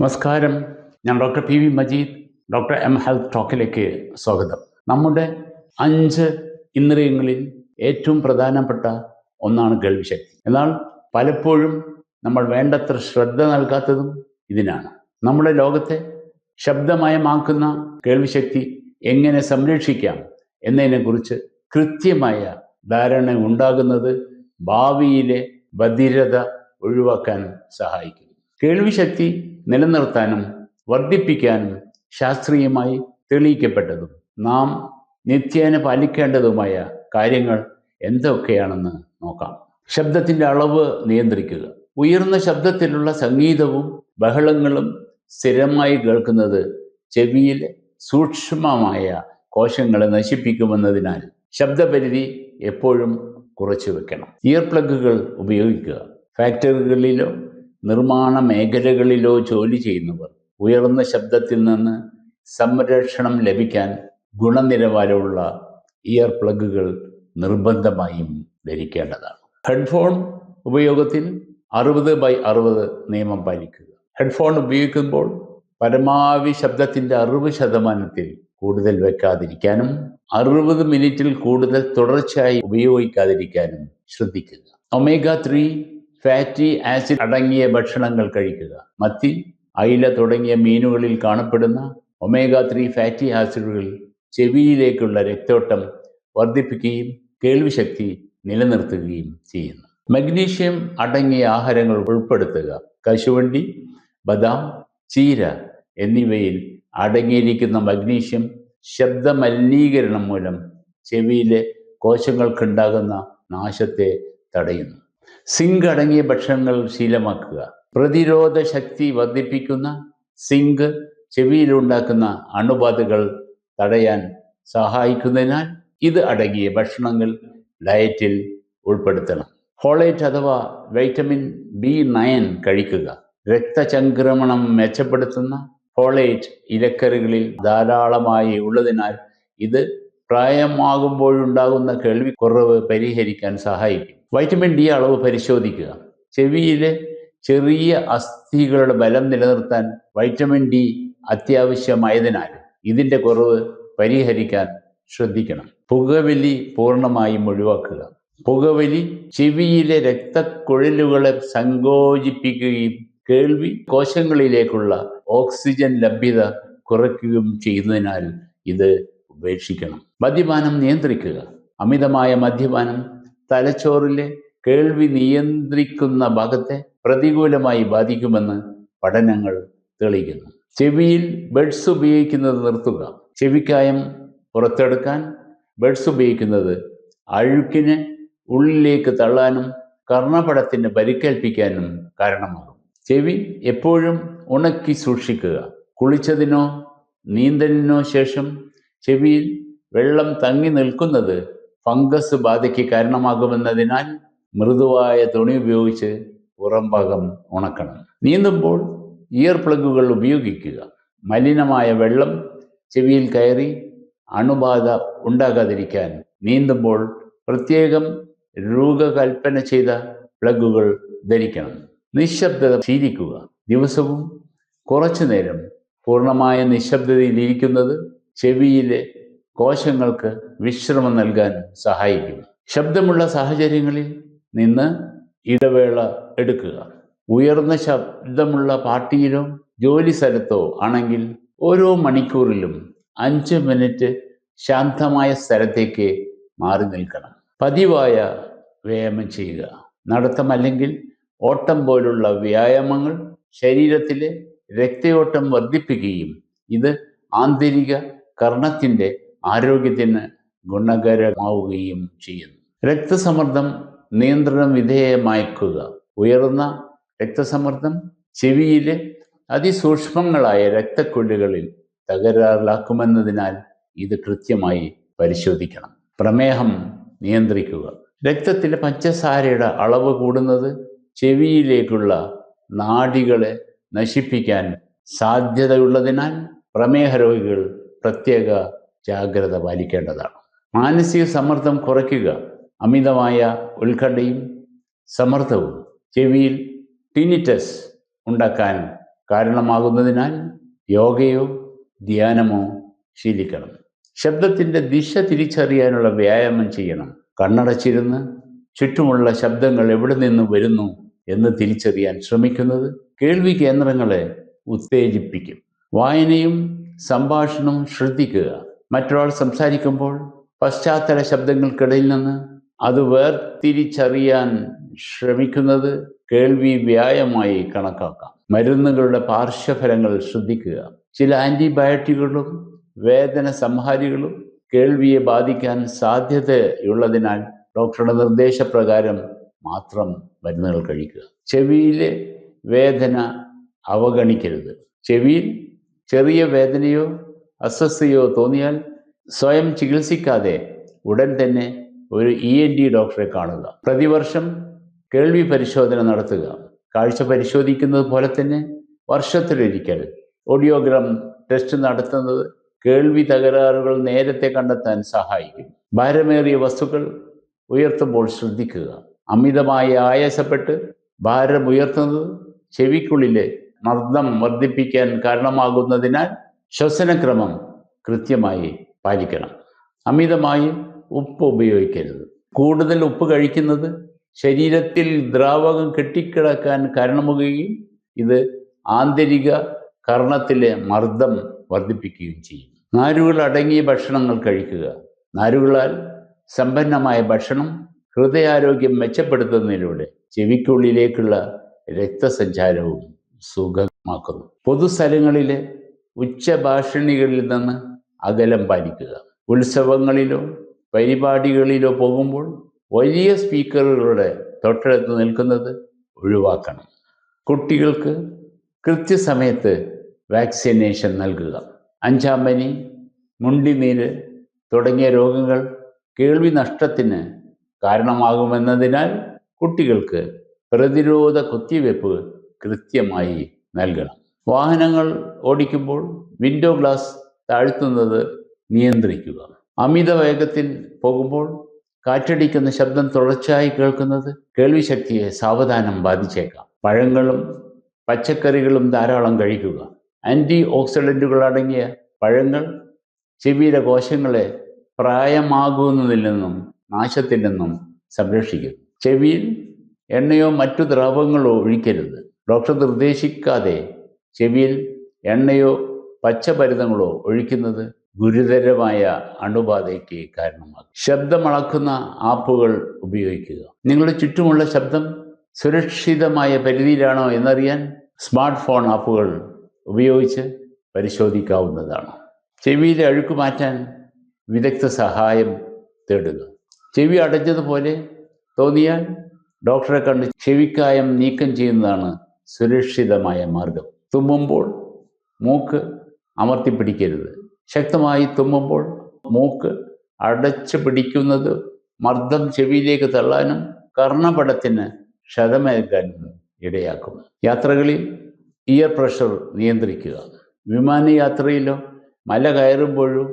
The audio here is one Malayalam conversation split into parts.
നമസ്കാരം. ഞാൻ doctor P V Majeed. Doctor M health ടോക്കിലേക്ക് സ്വാഗതം. നമ്മുടെ അഞ്ച് ഇന്ദ്രിയങ്ങളിൽ ഏറ്റവും പ്രധാനപ്പെട്ട ഒന്നാണ് കേൾവിശക്തി എന്നാൽ പലപ്പോഴും നമ്മൾ വേണ്ടത്ര ശ്രദ്ധ നൽകാത്തതും ഇതിനാണ്. നമ്മുടെ ലോകത്തെ ശബ്ദമയമാക്കുന്ന കേൾവിശക്തി എങ്ങനെ സംരക്ഷിക്കാം എന്നതിനെക്കുറിച്ച് കൃത്യമായ ധാരണ ഉണ്ടാകുന്നത് ഭാവിയിലെ ബധിരത ഒഴിവാക്കാൻ സഹായിക്കും. കേൾവിശക്തി നിലനിർത്താനും വർദ്ധിപ്പിക്കാനും ശാസ്ത്രീയമായി തെളിയിക്കപ്പെട്ടതും നാം നിത്യേന പാലിക്കേണ്ടതുമായ കാര്യങ്ങൾ എന്തൊക്കെയാണെന്ന് നോക്കാം. ശബ്ദത്തിന്റെ അളവ് നിയന്ത്രിക്കുക. ഉയർന്ന ശബ്ദത്തിലുള്ള സംഗീതവും ബഹളങ്ങളും സ്ഥിരമായി കേൾക്കുന്നത് ചെവിയിൽ സൂക്ഷ്മമായ കോശങ്ങളെ നശിപ്പിക്കുമെന്നതിനാൽ ശബ്ദപരിധി എപ്പോഴും കുറച്ചു വെക്കണം ഇയർ പ്ലഗുകൾ ഉപയോഗിക്കുക. ഫാക്ടറികളിലോ നിർമ്മാണ മേഖലകളിലോ ജോലി ചെയ്യുന്നവർ ഉയർന്ന ശബ്ദത്തിൽ നിന്ന് സംരക്ഷണം ലഭിക്കാൻ ഗുണനിലവാരമുള്ള ഇയർ പ്ലഗുകൾ നിർബന്ധമായും ധരിക്കേണ്ടതാണ്. ഹെഡ്ഫോൺ ഉപയോഗത്തിൽ അറുപത് ബൈ അറുപത് നിയമം പാലിക്കുക. ഹെഡ്ഫോൺ ഉപയോഗിക്കുമ്പോൾ പരമാവധി ശബ്ദത്തിന്റെ അറുപത് ശതമാനത്തിൽ കൂടുതൽ വെക്കാതിരിക്കാനും അറുപത് മിനിറ്റിൽ കൂടുതൽ തുടർച്ചയായി ഉപയോഗിക്കാതിരിക്കാനും ശ്രദ്ധിക്കുക. ഒമേഗ ത്രീ ഫാറ്റി ആസിഡ് അടങ്ങിയ ഭക്ഷണങ്ങൾ കഴിക്കുക. മത്തി അയില തുടങ്ങിയ മീനുകളിൽ കാണപ്പെടുന്ന ഒമേഗ ത്രീ ഫാറ്റി ആസിഡുകൾ ചെവിയിലേക്കുള്ള രക്തോട്ടം വർദ്ധിപ്പിക്കുകയും കേൾവിശക്തി നിലനിർത്തുകയും ചെയ്യുന്നു. മഗ്നീഷ്യം അടങ്ങിയ ആഹാരങ്ങൾ ഉൾപ്പെടുത്തുക. കശുവണ്ടി ബദാം ചീര എന്നിവയിൽ അടങ്ങിയിരിക്കുന്ന മഗ്നീഷ്യം ശബ്ദ മലിനീകരണം മൂലം ചെവിയിലെ കോശങ്ങൾക്കുണ്ടാകുന്ന നാശത്തെ തടയുന്നു. സിങ്ക് അടങ്ങിയ ഭക്ഷണങ്ങൾ ശീലമാക്കുക. പ്രതിരോധ ശക്തി വർദ്ധിപ്പിക്കുന്ന സിങ്ക് ചെവിയിലുണ്ടാക്കുന്ന അണുബാധകൾ തടയാൻ സഹായിക്കുന്നതിനാൽ ഇത് അടങ്ങിയ ഭക്ഷണങ്ങൾ ഡയറ്റിൽ ഉൾപ്പെടുത്തണം. ഫോളേറ്റ് അഥവാ വൈറ്റമിൻ ബി നയൻ കഴിക്കുക. രക്തചംക്രമണം മെച്ചപ്പെടുത്തുന്ന ഫോളേറ്റ് ഇലക്കറികളിൽ ധാരാളമായി ഉള്ളതിനാൽ ഇത് പ്രായമാകുമ്പോഴുണ്ടാകുന്ന കേൾവി കുറവ് പരിഹരിക്കാൻ സഹായിക്കും. വൈറ്റമിൻ ഡി അളവ് പരിശോധിക്കുക. ചെവിയിലെ ചെറിയ അസ്ഥികളുടെ ബലം നിലനിർത്താൻ വൈറ്റമിൻ ഡി അത്യാവശ്യമായതിനാൽ ഇതിന്റെ കുറവ് പരിഹരിക്കാൻ ശ്രദ്ധിക്കണം. പുകവലി പൂർണമായും ഒഴിവാക്കുക. പുകവലി ചെവിയിലെ രക്തക്കുഴലുകളെ സങ്കോചിപ്പിക്കുകയും കേൾവി കോശങ്ങളിലേക്കുള്ള ഓക്സിജൻ ലഭ്യത കുറയ്ക്കുകയും ചെയ്യുന്നതിനാൽ ഇത് ഉപേക്ഷിക്കണം. മദ്യപാനം നിയന്ത്രിക്കുക. അമിതമായ മദ്യപാനം തലച്ചോറിലെ കേൾവി നിയന്ത്രിക്കുന്ന ഭാഗത്തെ പ്രതികൂലമായി ബാധിക്കുമെന്ന് പഠനങ്ങൾ തെളിയിക്കുന്നു. ചെവിയിൽ ബെഡ്സ് ഉപയോഗിക്കുന്നത് നിർത്തുക. ചെവിക്കായം പുറത്തെടുക്കാൻ ബെഡ്സ് ഉപയോഗിക്കുന്നത് അഴുക്കിനെ ഉള്ളിലേക്ക് തള്ളാനും കർണപടത്തിന് പരിക്കേൽപ്പിക്കാനും കാരണമാകും. ചെവി എപ്പോഴും ഉണക്കി സൂക്ഷിക്കുക. കുളിച്ചതിനോ നീന്തലിനോ ശേഷം ചെവിയിൽ വെള്ളം തങ്ങി നിൽക്കുന്നത് ഫംഗസ് ബാധയ്ക്ക് കാരണമാകുമെന്നതിനാൽ മൃദുവായ തുണി ഉപയോഗിച്ച് പുറംഭാഗം ഉണക്കണം. നീന്തുമ്പോൾ ഇയർ പ്ലഗുകൾ ഉപയോഗിക്കുക. മലിനമായ വെള്ളം ചെവിയിൽ കയറി അണുബാധ ഉണ്ടാകാതിരിക്കാൻ നീന്തുമ്പോൾ പ്രത്യേകം രൂപകൽപ്പന ചെയ്ത പ്ലഗുകൾ ധരിക്കണം. നിശബ്ദത ശീലിക്കുക. ദിവസവും കുറച്ചു നേരം പൂർണമായ നിശബ്ദതയിൽ ഇരിക്കുന്നത് ചെവിയിലെ കോശങ്ങൾക്ക് വിശ്രമം നൽകാൻ സഹായിക്കും. ശബ്ദമുള്ള സാഹചര്യങ്ങളിൽ നിന്ന് ഇടവേള എടുക്കുക. ഉയർന്ന ശബ്ദമുള്ള പാർട്ടിയിലോ ജോലി സ്ഥലത്തോ ആണെങ്കിൽ ഓരോ മണിക്കൂറിലും അഞ്ച് മിനിറ്റ് ശാന്തമായ സ്ഥലത്തേക്ക് മാറി നിൽക്കണം. പതിവായ വ്യായാമം ചെയ്യുക. നടത്തം അല്ലെങ്കിൽ ഓട്ടം പോലുള്ള വ്യായാമങ്ങൾ ശരീരത്തിലെ രക്തയോട്ടം വർദ്ധിപ്പിക്കുകയും ഇത് ആന്തരിക കർണത്തിന്റെ ആരോഗ്യത്തിന് ഗുണകരമാവുകയും ചെയ്യുന്നു. രക്തസമ്മർദ്ദം നിയന്ത്രണം വിധേയമാക്കുക. ഉയർന്ന രക്തസമ്മർദ്ദം ചെവിയിലെ അതിസൂക്ഷ്മങ്ങളായ രക്തക്കൊല്ലുകളിൽ തകരാറിലാക്കുമെന്നതിനാൽ ഇത് കൃത്യമായി പരിശോധിക്കണം. പ്രമേഹം നിയന്ത്രിക്കുക. രക്തത്തിലെ പഞ്ചസാരയുടെ അളവ് കൂടുന്നത് ചെവിയിലേക്കുള്ള നാഡികളെ നശിപ്പിക്കാൻ സാധ്യതയുള്ളതിനാൽ പ്രമേഹ രോഗികൾ പ്രത്യേക ജാഗ്രത പാലിക്കേണ്ടതാണ്. മാനസിക സമ്മർദ്ദം കുറയ്ക്കുക അമിതമായ ഉത്കണ്ഠയും സമ്മർദ്ദവും ചെവിയിൽ ടിനിറ്റസ് ഉണ്ടാക്കാൻ കാരണമാകുന്നതിനാൽ യോഗയോ ധ്യാനമോ ശീലിക്കണം. ശബ്ദത്തിന്റെ ദിശ തിരിച്ചറിയാനുള്ള വ്യായാമം ചെയ്യണം. കണ്ണടച്ചിരുന്ന് ചുറ്റുമുള്ള ശബ്ദങ്ങൾ എവിടെ നിന്ന് വരുന്നു എന്ന് തിരിച്ചറിയാൻ ശ്രമിക്കുന്നത് കേൾവി കേന്ദ്രങ്ങളെ ഉത്തേജിപ്പിക്കും. വായനയും സംഭാഷണവും ശ്രദ്ധിക്കുക. മറ്റൊരാൾ സംസാരിക്കുമ്പോൾ പശ്ചാത്തല ശബ്ദങ്ങൾക്കിടയിൽ നിന്ന് അത് വേർതിരിച്ചറിയാൻ ശ്രമിക്കുന്നത് കേൾവി വ്യായമായി കണക്കാക്കാം. മരുന്നുകളുടെ പാർശ്വഫലങ്ങൾ ശ്രദ്ധിക്കുക. ചില ആന്റിബയോട്ടിക്കുകളും വേദന സംഹാരികളും കേൾവിയെ ബാധിക്കാൻ സാധ്യതയുള്ളതിനാൽ ഡോക്ടറുടെ നിർദ്ദേശപ്രകാരം മാത്രം മരുന്നുകൾ കഴിക്കുക. ചെവിയിലെ വേദന അവഗണിക്കരുത്. ചെവിയിൽ ചെറിയ വേദനയോ അസ്വസ്ഥയോ തോന്നിയാൽ സ്വയം ചികിത്സിക്കാതെ ഉടൻ തന്നെ ഒരു ഇ എൻ ഡി ഡോക്ടറെ കാണുക. പ്രതിവർഷം കേൾവി പരിശോധന നടത്തുക. കാഴ്ച പരിശോധിക്കുന്നത് പോലെ തന്നെ വർഷത്തിലൊരിക്കൽ ഓഡിയോഗ്രാം ടെസ്റ്റ് നടത്തുന്നത് കേൾവി തകരാറുകൾ നേരത്തെ കണ്ടെത്താൻ സഹായിക്കും. ഭാരമേറിയ വസ്തുക്കൾ ഉയർത്തുമ്പോൾ ശ്രദ്ധിക്കുക. അമിതമായി ആയാസപ്പെട്ട് ഭാരം ഉയർത്തുന്നത് ചെവിക്കുള്ളിലെ മർദ്ദം വർദ്ധിപ്പിക്കാൻ കാരണമാകുന്നതിനാൽ ശ്വസനക്രമം കൃത്യമായി പാലിക്കണം. അമിതമായി ഉപ്പ് ഉപയോഗിക്കരുത്. കൂടുതൽ ഉപ്പ് കഴിക്കുന്നത് ശരീരത്തിൽ ദ്രാവകം കെട്ടിക്കിടക്കാൻ കാരണമാകുകയും ഇത് ആന്തരിക കർണത്തിലെ മർദ്ദം വർദ്ധിപ്പിക്കുകയും ചെയ്യും. നാരുകൾ അടങ്ങിയ ഭക്ഷണങ്ങൾ കഴിക്കുക. നാരുകളാൽ സമ്പന്നമായ ഭക്ഷണം ഹൃദയാരോഗ്യം മെച്ചപ്പെടുത്തുന്നതിലൂടെ ചെവിക്കുള്ളിലേക്കുള്ള രക്തസഞ്ചാരവും സുഖമാക്കുന്നു പൊതുസ്ഥലങ്ങളിലെ ഉച്ചഭാഷിണികളിൽ നിന്ന് അകലം പാലിക്കുക. ഉത്സവങ്ങളിലോ പരിപാടികളിലോ പോകുമ്പോൾ വലിയ സ്പീക്കറുകളുടെ തൊട്ടടുത്ത് നിൽക്കുന്നത് ഒഴിവാക്കണം. കുട്ടികൾക്ക് കൃത്യസമയത്ത് വാക്സിനേഷൻ നൽകുക. അഞ്ചാം പനി മുണ്ടിനീര് തുടങ്ങിയ രോഗങ്ങൾ കേൾവി നഷ്ടത്തിന് കാരണമാകുമെന്നതിനാൽ കുട്ടികൾക്ക് പ്രതിരോധ കുത്തിവെപ്പ് കൃത്യമായി നൽകണം. വാഹനങ്ങൾ ഓടിക്കുമ്പോൾ വിൻഡോ ഗ്ലാസ് താഴ്ത്തുന്നത് നിയന്ത്രിക്കുക. അമിത വേഗത്തിൽ പോകുമ്പോൾ കാറ്റടിക്കുന്ന ശബ്ദം തുടർച്ചയായി കേൾക്കുന്നത് കേൾവിശക്തിയെ സാവധാനം ബാധിച്ചേക്കാം. പഴങ്ങളും പച്ചക്കറികളും ധാരാളം കഴിക്കുക. ആന്റി ഓക്സിഡന്റുകൾ അടങ്ങിയ പഴങ്ങൾ ചെവിയിലെ കോശങ്ങളെ പ്രായമാകുന്നതിൽ നിന്നും നാശത്തിൽ നിന്നും സംരക്ഷിക്കും ചെവിയിൽ എണ്ണയോ മറ്റു ദ്രവങ്ങളോ ഒഴിക്കരുത്. ഡോക്ടർ നിർദ്ദേശിക്കാതെ ചെവിയിൽ എണ്ണയോ പച്ചപരിതങ്ങളോ ഒഴിക്കുന്നത് ഗുരുതരമായ അണുബാധയ്ക്ക് കാരണമാകും. ശബ്ദമളക്കുന്ന ആപ്പുകൾ ഉപയോഗിക്കുക. നിങ്ങളുടെ ചുറ്റുമുള്ള ശബ്ദം സുരക്ഷിതമായ പരിധിയിലാണോ എന്നറിയാൻ സ്മാർട്ട് ഫോൺ ആപ്പുകൾ ഉപയോഗിച്ച് പരിശോധിക്കാവുന്നതാണ്. ചെവിയിലെ അഴുക്ക് മാറ്റാൻ വിദഗ്ധ സഹായം തേടുക. ചെവി അടഞ്ഞതുപോലെ തോന്നിയാൽ ഡോക്ടറെ കണ്ട് ചെവിക്കായം നീക്കം ചെയ്യുന്നതാണ് സുരക്ഷിതമായ മാർഗം. തുമ്മുമ്പോൾ മൂക്ക് അമർത്തി പിടിക്കരുത്. ശക്തമായി തുമ്മുമ്പോൾ മൂക്ക് അടച്ചു പിടിക്കുന്നത് മർദ്ദം ചെവിയിലേക്ക് തള്ളാനും കർണപടത്തിന് ക്ഷതമേൽക്കാനും ഇടയാക്കും. യാത്രകളിൽ ഇയർ പ്രഷർ നിയന്ത്രിക്കുക. വിമാനയാത്രയിലോ മല കയറുമ്പോഴോ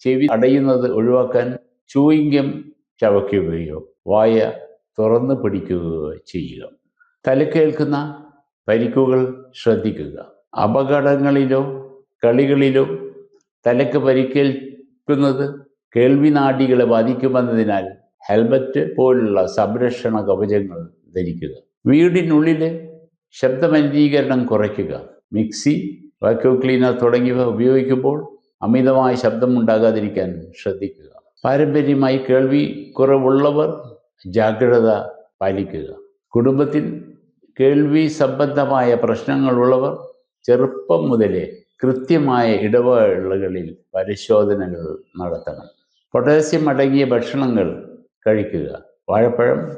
ചെവി അടയുന്നത് ഒഴിവാക്കാൻ ചൂയിങ്കം ചവയ്ക്കുകയോ വായ തുറന്നു പിടിക്കുകയോ ചെയ്യുക. തലക്കേൽക്കുന്ന പരിക്കുകൾ ശ്രദ്ധിക്കുക. അപകടങ്ങളിലോ കളികളിലോ തലക്ക് പരിക്കേൽക്കുന്നത് കേൾവി നാഡികളെ ബാധിക്കുമെന്നതിനാൽ ഹെൽമറ്റ് പോലുള്ള സംരക്ഷണ കവചങ്ങൾ ധരിക്കുക. വീടിനുള്ളിലെ ശബ്ദമലിനീകരണം കുറയ്ക്കുക. മിക്സി വാക്യൂം ക്ലീനർ തുടങ്ങിയവ ഉപയോഗിക്കുമ്പോൾ അമിതമായ ശബ്ദം ഉണ്ടാകാതിരിക്കാൻ ശ്രദ്ധിക്കുക. പാരമ്പര്യമായി കേൾവി കുറവുള്ളവർ ജാഗ്രത പാലിക്കുക. കുടുംബത്തിൽ കേൾവി സംബന്ധമായ പ്രശ്നങ്ങളുള്ളവർ ചെറുപ്പം മുതലേ കൃത്യമായ ഇടവേളകളിൽ പരിശോധനകൾ നടത്തണം. പൊട്ടാസ്യം അടങ്ങിയ ഭക്ഷണങ്ങൾ കഴിക്കുക. വാഴപ്പഴം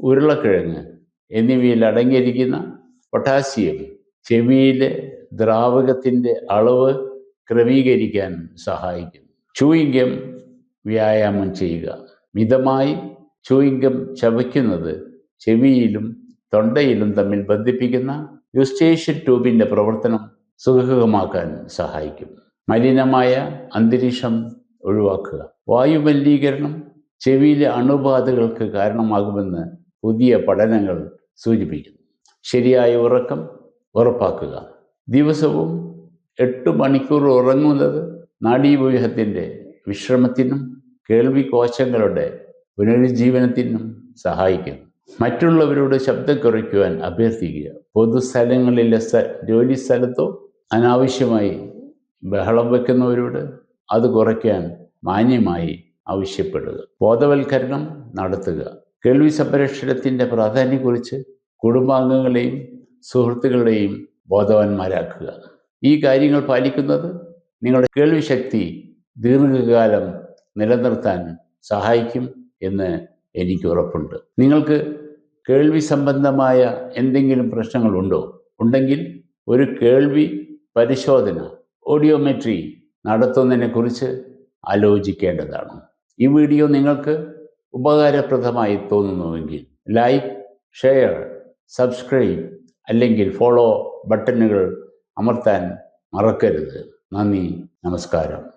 ഉരുളക്കിഴങ്ങ് എന്നിവയിൽ അടങ്ങിയിരിക്കുന്ന പൊട്ടാസ്യം ചെവിയിലെ ദ്രാവകത്തിന്റെ അളവ് ക്രമീകരിക്കാൻ സഹായിക്കും. ചൂയിങ്കം വ്യായാമം ചെയ്യുക. മിതമായി ചൂയിങ്കം ചവയ്ക്കുന്നത് ചെവിയിലും തൊണ്ടയിലും തമ്മിൽ ബന്ധിപ്പിക്കുന്ന യുസ്റ്റേഷ്യൻ ട്യൂബിന്റെ പ്രവർത്തനം സുഖകരമാക്കാൻ സഹായിക്കും. മലിനമായ അന്തരീക്ഷം ഒഴിവാക്കുക. വായുമലിനീകരണം ചെവിയിലെ അണുബാധകൾക്ക് കാരണമാകുമെന്ന് പുതിയ പഠനങ്ങൾ സൂചിപ്പിക്കുന്നു. ശരിയായ ഉറക്കം ഉറപ്പാക്കുക. ദിവസവും എട്ട് മണിക്കൂർ ഉറങ്ങുന്നത് നാഡീവ്യൂഹത്തിന്റെ വിശ്രമത്തിനും കേൾവി കോശങ്ങളുടെ പുനരുജ്ജീവനത്തിനും സഹായിക്കുന്നു. മറ്റുള്ളവരോട് ശബ്ദം കുറയ്ക്കുവാൻ അഭ്യർത്ഥിക്കുക. പൊതുസ്ഥലങ്ങളിലെ സ്ഥ ജോലി സ്ഥലത്തോ അനാവശ്യമായി ബഹളം വെക്കുന്നവരോട് അത് കുറയ്ക്കാൻ മാന്യമായി ആവശ്യപ്പെടുക. ബോധവൽക്കരണം നടത്തുക. കേൾവി സംരക്ഷണത്തിന്റെ പ്രാധാന്യക്കുറിച്ച് കുടുംബാംഗങ്ങളെയും സുഹൃത്തുക്കളെയും ബോധവാന്മാരാക്കുക. ഈ കാര്യങ്ങൾ പാലിക്കുന്നത് നിങ്ങളുടെ കേൾവിശക്തി ദീർഘകാലം നിലനിർത്താൻ സഹായിക്കും എന്ന് എനിക്ക് ഉറപ്പുണ്ട്. നിങ്ങൾക്ക് കേൾവി സംബന്ധമായ എന്തെങ്കിലും പ്രശ്നങ്ങളുണ്ടോ? ഉണ്ടെങ്കിൽ ഒരു കേൾവി പരിശോധന ഓഡിയോമെട്രി നടത്തുന്നതിനെക്കുറിച്ച് ആലോചിക്കേണ്ടതാണ്. ഈ വീഡിയോ നിങ്ങൾക്ക് ഉപകാരപ്രദമായി തോന്നുന്നുവെങ്കിൽ ലൈക്ക് ഷെയർ സബ്സ്ക്രൈബ് അല്ലെങ്കിൽ ഫോളോ ബട്ടണുകൾ അമർത്താൻ മറക്കരുത്. നന്ദി നമസ്കാരം.